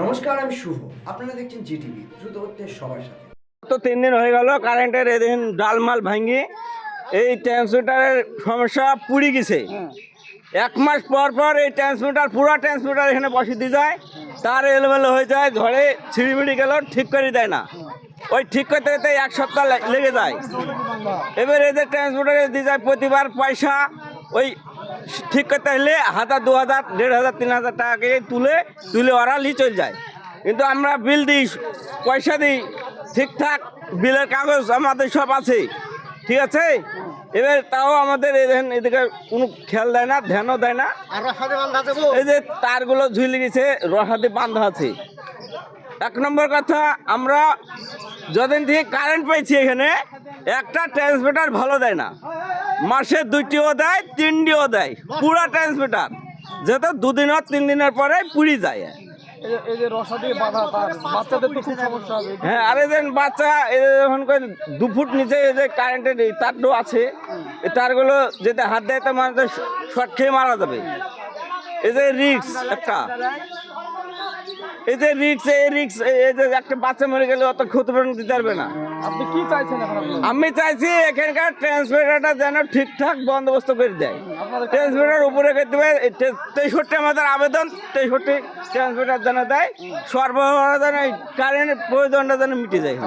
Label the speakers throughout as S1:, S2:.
S1: নমস্কার, আমি শুভ। আপনারা দেখছেন জিটিভি, দ্রুত হচ্ছে সবার সাথে।
S2: তো তিন দিন হয়ে গেল, কারেন্টের এদিন ডালমাল ভাঙ্গি এই ট্রান্সমিটারের সমস্যা পুড়ি গেছে। এক মাস পর পর এই ট্রান্সমিটার পুরো ট্রান্সমিটার এখানে বসে দিয়ে যায়। তার এলোমেলো হয়ে যায় ঝড়ে ছিঁড়িমিড়ি গেল ঠিক করে দেয় না। ওই ঠিক করতে করতে এক সপ্তাহ লেগে যায়। এবার এদের ট্রান্সমিটারে দিয়ে যায় প্রতিবার পয়সা, ওই ঠিক করতে হলে হাজার দু হাজার দেড় হাজার তিন হাজার টাকাকে তুলে তুলে ওরা লি চলে যায়। কিন্তু আমরা বিল দিই পয়সা দিই ঠিকঠাক বিলের কাগজ আমাদের সব আছে ঠিক আছে? এবার তাও আমাদের এদিকে কোনো খেয়াল দেয় না ধ্যানও দেয় না। এই যে তারগুলো ঝুলে গেছে রসাতে বাঁধা আছে। এক নম্বর কথা আমরা যতদিন থেকে কারেন্ট পেয়েছি এখানে একটা ট্রান্সমিটার ভালো দেয় না। মাসে দুইটিও দেয় তিনটিও দেয়। পুরা ট্রান্সমিটার যেহেতু দুদিনের তিন দিনের পরে পুড়ি যায়। হ্যাঁ আর বাচ্চা যখন দু ফুট নিচে এই যে কারেন্টের তারগুলো আছে এই তারগুলো যেটা হাত দেয় তো মানুষ শর্ট খেয়ে মারা যাবে। এই যে রিক্স একটা। এই যে রিক্স এই রিক্স এই যে একটা বাচ্চা মরে গেলে অত ক্ষতিপূরণ দিতে পারবে না।
S3: আপনি কি চাইছেন
S2: আমি চাইছি এখানকার ট্রান্সমিটারটা যেন ঠিকঠাক বন্দোবস্ত করে দেয়। ট্রান্সমিটার উপরে করতে তে- তেষট্টি আমাদের আবেদন তেষট্টি ট্রান্সমিটার যেন দেয় সরবরাহ যেন কারেন্টের প্রয়োজনটা যেন মিটে যায়।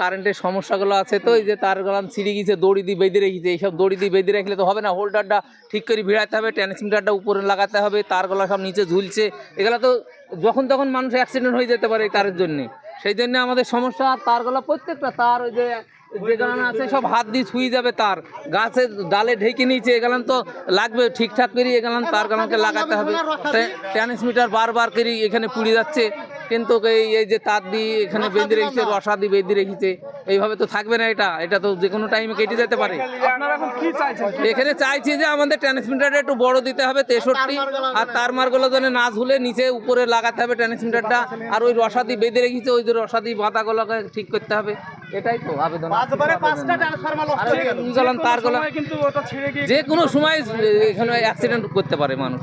S4: কারেন্টের সমস্যাগুলো আছে তো এই যে তার গলাম ছিঁড়ে গিয়েছে দড়ি দিয়ে বেঁধে রেখেছে এইসব দড়ি দিয়ে বেঁধে রাখলে তো হবে না হোল্ডারটা ঠিক করে ভিড়াতে হবে ট্রান্সমিটারটা উপরে লাগাতে হবে তারগুলো সব নিচে ঝুলছে এগুলো তো যখন তখন মানুষ অ্যাক্সিডেন্ট হয়ে যেতে পারে এই তারের জন্যে। সেই জন্য আমাদের সমস্যা আর তারগুলো প্রত্যেকটা তার ওই যে যে আছে সব হাত দিয়ে ছুঁয়ে যাবে তার গাছের ডালে ঢেকে নিয়েছে এগুলান তো লাগবে ঠিকঠাক করে এগুলান তার গালানকে লাগাতে হবে। ট্রান্সমিটার বারবার করে এখানে পুড়ে যাচ্ছে কিন্তু এই যে তার দিয়ে এখানে বেঁধে রেখেছে রসা দিয়ে বেঁধে রেখেছে এইভাবে তো থাকবে না এটা। এটা তো যে কোনো টাইমে কেটে যেতে পারে।
S3: এখন
S4: চাইছি যে আমাদের ট্রান্সমিটারটা একটু বড় দিতে হবে তেষট্টি আর তার মারগুলো যেন না ঝুলে নিচে উপরে লাগাতে হবে ট্রান্সমিটারটা আর ওই রসা দিয়ে বেঁধে রেখেছে ওই যে রসা দিয়ে বাতাগুলোকে ঠিক করতে হবে। এটাই তো আবেদন। তারগুলো যে কোনো সময় এখানে অ্যাক্সিডেন্ট করতে পারে মানুষ।